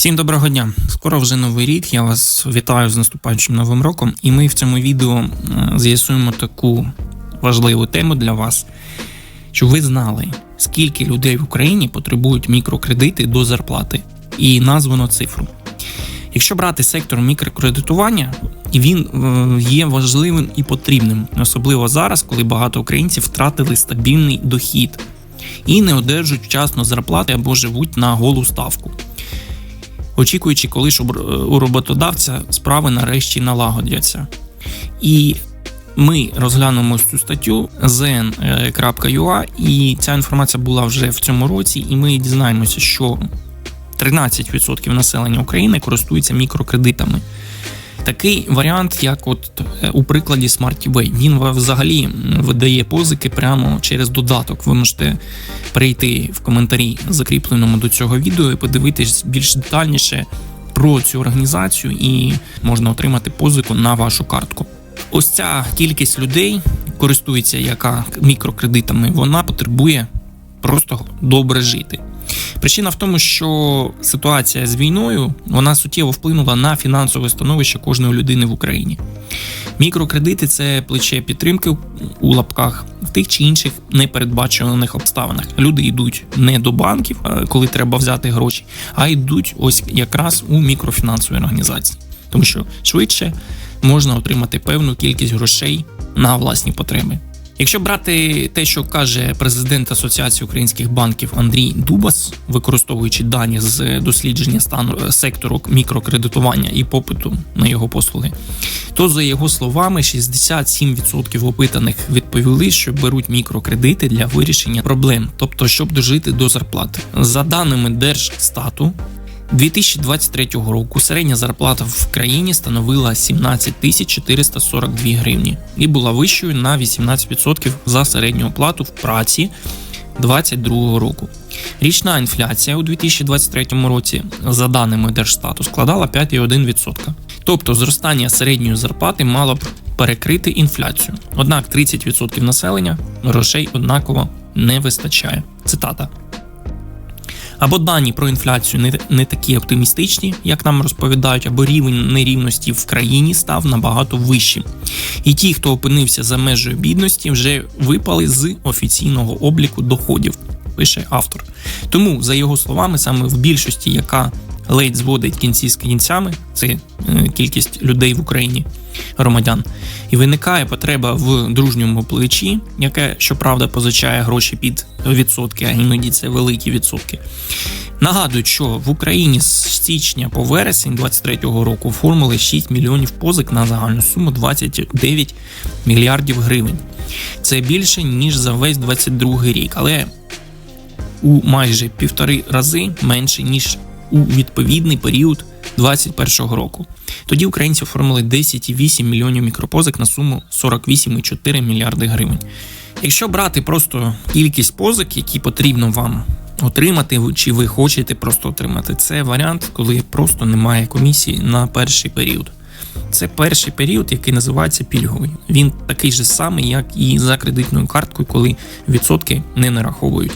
Всім доброго дня! Скоро вже новий рік. Я вас вітаю з наступаючим новим роком, і ми в цьому відео е, з'ясуємо таку важливу тему для вас, щоб ви знали, скільки людей в Україні потребують мікрокредити до зарплати, і названо цифру. Якщо брати сектор мікрокредитування, він е, є важливим і потрібним, особливо зараз, коли багато українців втратили стабільний дохід і не одержують вчасно зарплати або живуть на голу ставку очікуючи, коли ж у роботодавця справи нарешті налагодяться. І ми розглянемо цю статтю zen.ua, і ця інформація була вже в цьому році, і ми дізнаємося, що 13% населення України користуються мікрокредитами. Такий варіант, як от е, у прикладі Smart SmartUA, він взагалі видає позики прямо через додаток. Ви можете перейти в коментарі, закріпленому до цього відео, і подивитись більш детальніше про цю організацію, і можна отримати позику на вашу картку. Ось ця кількість людей користується яка мікрокредитами, вона потребує просто добре жити. Причина в тому, що ситуація з війною вона суттєво вплинула на фінансове становище кожної людини в Україні. Мікрокредити це плече підтримки у лапках в тих чи інших непередбачуваних обставинах. Люди йдуть не до банків, коли треба взяти гроші, а йдуть ось якраз у мікрофінансові організації, тому що швидше можна отримати певну кількість грошей на власні потреби. Якщо брати те, що каже президент Асоціації українських банків Андрій Дубас, використовуючи дані з дослідження стану е, сектору мікрокредитування і попиту на його послуги, то за його словами 67% опитаних відповіли, що беруть мікрокредити для вирішення проблем, тобто щоб дожити до зарплати. За даними Держстату, 2023 року середня зарплата в країні становила 17 тисяч 442 гривні і була вищою на 18% за середню оплату в праці 2022 року. Річна інфляція у 2023 році, за даними Держстату, складала 5,1%. Тобто зростання середньої зарплати мало б перекрити інфляцію. Однак 30% населення грошей однаково не вистачає. Цитата. Або дані про інфляцію не, не такі оптимістичні, як нам розповідають, або рівень нерівності в країні став набагато вищим. І ті, хто опинився за межею бідності, вже випали з офіційного обліку доходів, пише автор. Тому, за його словами, саме в більшості, яка ледь зводить кінці з кінцями, це е, кількість людей в Україні, громадян, і виникає потреба в дружньому плечі, яке, щоправда, позичає гроші під відсотки, а іноді це великі відсотки. Нагадують, що в Україні з січня по вересень 2023 року оформили 6 мільйонів позик на загальну суму 29 мільярдів гривень. Це більше ніж за весь 22 рік, але у майже півтори рази менше ніж у відповідний період 2021 року. Тоді українці оформили 10,8 мільйонів мікропозик на суму 48,4 мільярди гривень. Якщо брати просто кількість позик, які потрібно вам отримати, чи ви хочете просто отримати, це варіант, коли просто немає комісії на перший період. Це перший період, який називається пільговий. Він такий же самий, як і за кредитною карткою, коли відсотки не нараховують